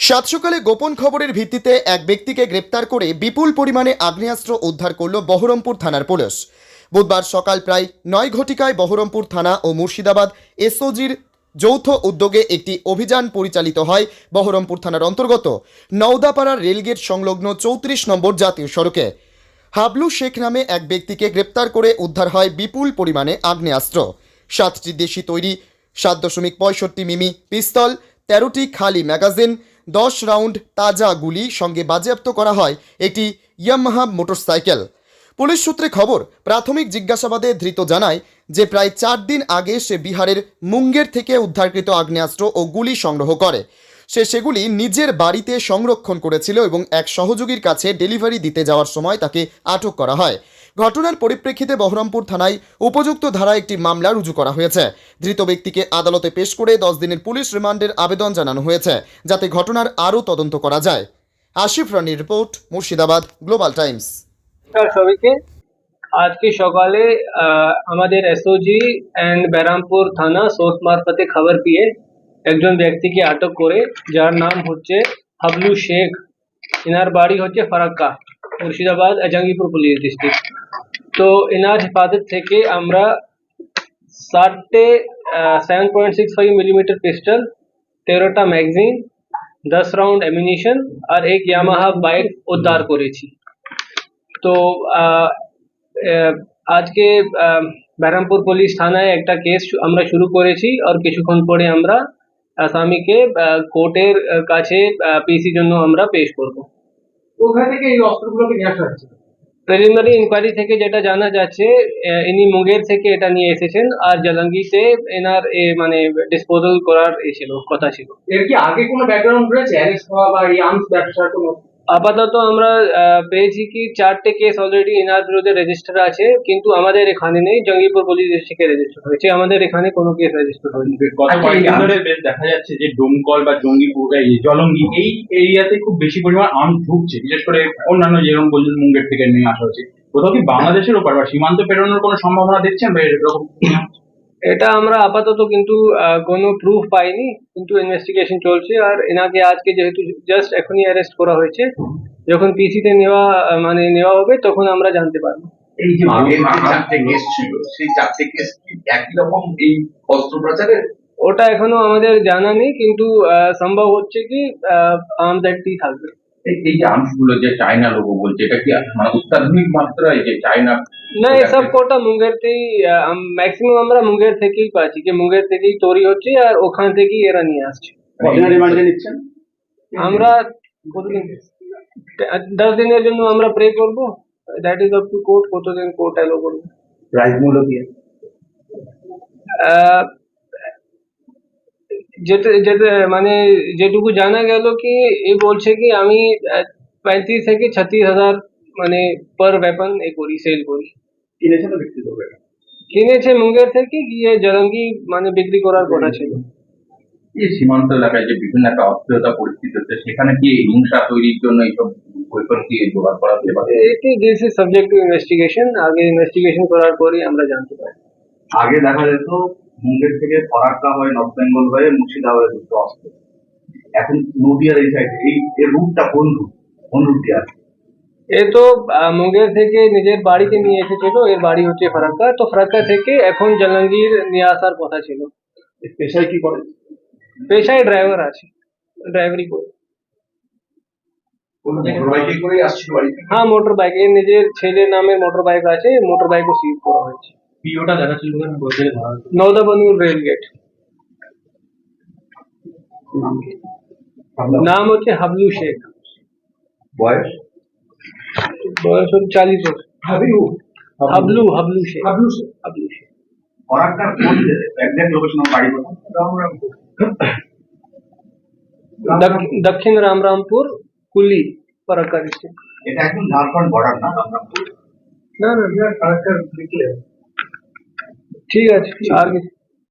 সাত সকালে গোপন খবরের ভিত্তিতে এক ব্যক্তিকে গ্রেপ্তার করে বিপুল পরিমাণে আগ্নেয়াস্ত্র উদ্ধার করল বহরমপুর থানার পুলিশ। বুধবার সকাল প্রায় নয় ঘটিকায় বহরমপুর থানা ও মুর্শিদাবাদ এসওজির যৌথ উদ্যোগে একটি অভিযান পরিচালিত হয় বহরমপুর থানার অন্তর্গত নওদাপাড়ার রেলগেট সংলগ্ন চৌত্রিশ নম্বর জাতীয় সড়কে। হাবলু শেখ নামে এক ব্যক্তিকে গ্রেপ্তার করে উদ্ধার হয় বিপুল পরিমাণে আগ্নেয়াস্ত্র। সাতটি দেশি তৈরি, সাত দশমিক পঁয়ষট্টি মিমি পিস্তল, তেরোটি খালি ম্যাগাজিন দশ রাউন্ড তাজা গুলি সঙ্গে বাজেয়াপ্ত করা হয় একটি ইয়ামাহা মোটরসাইকেল। পুলিশ সূত্রে খবর, প্রাথমিক জিজ্ঞাসাবাদে ধৃত জানায় যে প্রায় চার দিন আগে সে বিহারের মুঙ্গের থেকে উদ্ধারকৃত আগ্নেয়াস্ত্র ও গুলি সংগ্রহ করে। সে সেগুলি নিজের বাড়িতে সংরক্ষণ করেছিল এবং এক সহযোগীর কাছে ডেলিভারি দিতে যাওয়ার সময় তাকে আটক করা হয়। ঘটনার পরিপ্রেক্ষিতে বহরমপুর থানায় উপযুক্ত ধারায় একটি মামলা রুজু করা হয়েছে। ধৃত ব্যক্তিকে আদালতে পেশ করে দশ দিনের পুলিশ রিমান্ডের আবেদন জানানো হয়েছে, যাতে ঘটনার আরও তদন্ত করা যায়। আশিফ রানির রিপোর্ট, মুর্শিদাবাদ, গ্লোবাল টাইমস। সবাইকে। আজকে সকালে আমাদের এসওজি অ্যান্ড ব্যারামপুর থানা সোর্স মারফতে খবর পেয়ে একজন ব্যক্তিকে আটক করে, যার নাম হচ্ছে হাবলু শেখ। এনার বাড়ি হচ্ছে ফারাক্কা, মুর্শিদাবাদ জাঙ্গিপুর পুলিশ ডিস্ট্রিক্ট তো এনার হেফাজত থেকে আমরা ষাটটে seven point six five millimetre pistol তেরোটা ম্যাগজিন দশ রাউন্ড অ্যামিনিশন আর এক ইয়ামাহা বাইক উদ্ধার করেছি। তো আজকে ব্যারামপুর পুলিশ থানায় একটা কেস আমরা শুরু করেছি আর কিছুক্ষণ পরে আমরা আসামিকে কোর্টের কাছে পিসি জন্য আমরা পেশ করব। ওখান থেকে এই অস্ত্রগুলোকে নিয়ে আসা হচ্ছে। প্রিলিমিনারি ইনকোয়ারি থেকে যেটা জানা যাচ্ছে ইনি মুঙ্গের থেকে এটা নিয়ে এসেছেন আর জালাঙ্গিতে এনার মানে ডিসপোজাল করার ছিল, কথা ছিল। এর কি আগে কোনো ব্যাকগ্রাউন্ড রয়েছে? অ্যারেস্ট হওয়া বা এই আর্মস ব্যবসার কোনো আপাতত আমরা আহ, পেয়েছি কি চারটে কেস অলরেডি এনার বিরুদ্ধে রেজিস্টার আছে কিন্তু আমাদের এখানে নেই জঙ্গিপুর পুলিশ ডিস্ট্রিক্টে রেজিস্টার হয়েছে। আমাদের এখানে কোনো কেস রেজিস্টার হয়নি। আচ্ছা, ধরে বেশ দেখা যাচ্ছে যে ডোমকল বা জঙ্গিপুর এই জলঙ্গি এই এরিয়াতে খুব বেশি পরিমাণ আম ঢুকছে। বিশেষ করে অন্যান্য যেরকম বলছেন মুঙ্গের থেকে নিয়ে আসা হচ্ছে। কোথাও কি বাংলাদেশের ওপর বা সীমান্ত পেরোনোর কোনো সম্ভাবনা দেখছেন বা এরকম এটা আমরা আপাতত কিন্তু আহ, কোনো প্রুফ পাইনি কিন্তু ইনভেস্টিগেশন চলছে। আর এনাকে আজকে যেহেতু জাস্ট এখনই অ্যারেস্ট করা হয়েছে যখন পিসিতে নেওয়া মানে নেওয়া হবে তখন আমরা জানতে পারব। এই যে চারটে কেস ছিল সেই চারটে কেস কি একই রকম এই অস্ত্রোপচারের ওটা এখনও আমাদের জানা নেই কিন্তু আহ, সম্ভব হচ্ছে কি আর্মস অ্যাক্টই থাকবে। এই এই যে আর্মসগুলো যে চায়না লোগো বলছে এটা কি মানে অত্যাধুনিক মাত্রায় যে চায়না? না এসব কোটা মুঙ্গেরতেই ম্যাক্সিমাম আমরা মুঙ্গের থেকেই পাচ্ছি যে মুঙ্গের থেকেই তৈরি হচ্ছে আর ওখান থেকেই এরা নিয়ে আসছে। কতদিনের রিমান্ডে নিচ্ছেন? আমরা কতদিন? দশ দিনের জন্য আমরা প্রে করব that is up to court কতদিন কোর্ট অ্যালো করবে। প্রাইস মূল্য কি? আহ, যেটা যেটা মানে যেটুকু জানা গেল কি এ বলছে কি আমি পঁয়ত্রিশ থেকে ছত্রিশ হাজার মানে পার ওয়েপন এ করি সেল করি। কিনেছেন বিক্রি করবে? কিনেছে মুঙ্গের থেকে গিয়ে জলঙ্গি মানে বিক্রি করার কথা ছিল। এই সীমান্ত এলাকায় যে বিভিন্ন একটা অস্থিরতা পরিস্থিতি হচ্ছে সেখানে কি হিংসা তৈরির জন্য এইসব ওয়েপন কি জোগাড় করা হতে পারে? এটি this is subject to investigation আগে ইনভেস্টিগেশন করার পরই আমরা জানতে পারি আগে দেখা যেত মুঙ্গের থেকে ফরাক্কা হয়ে নর্থ বেঙ্গল হয়ে মুর্শিদাবাদে ঢুকতে আসতো এখন নদিয়ার এই সাইড এই এর রুটটা কোন রুট কোন রুট দিয়ে আছে এ তো মুঙ্গের থেকে নিজের বাড়িতে নিয়ে এসেছিল এর বাড়ি হচ্ছে ফারাক্কা। তো ফারাক্কা থেকে এখন জালাঙ্গির নিয়ে আসার কথা ছিল। পেশায় কি করে? পেশায় ড্রাইভার আছে ড্রাইভারি করে। হ্যাঁ মোটর বাইক এর নিজের ছেলের নামে মোটর বাইক আছে মোটর বাইকও সিজ করা হয়েছে। পিওটা দেখাচ্ছিল বলতে নৌদাবানুর রেল গেট নাম হচ্ছে হাবলু শেখ বয়স বয়স হচ্ছে চালিশ বছর হাবিউ হাবলু হাবলু শেখ হাবলু শেখ। হাবলু শেখ ফরাক্কার কোন এক্সাক্ট লোকেশন বাড়ি কোথায় দক- দক্ষিণ রামরামপুর কুলি ফারাক্কা ডিস্ট্রিক্ট এটা একদম ঝাড়খণ্ড বর্ডার না আমরা না না ফারাক্কা ঠিক আছে আর কিছু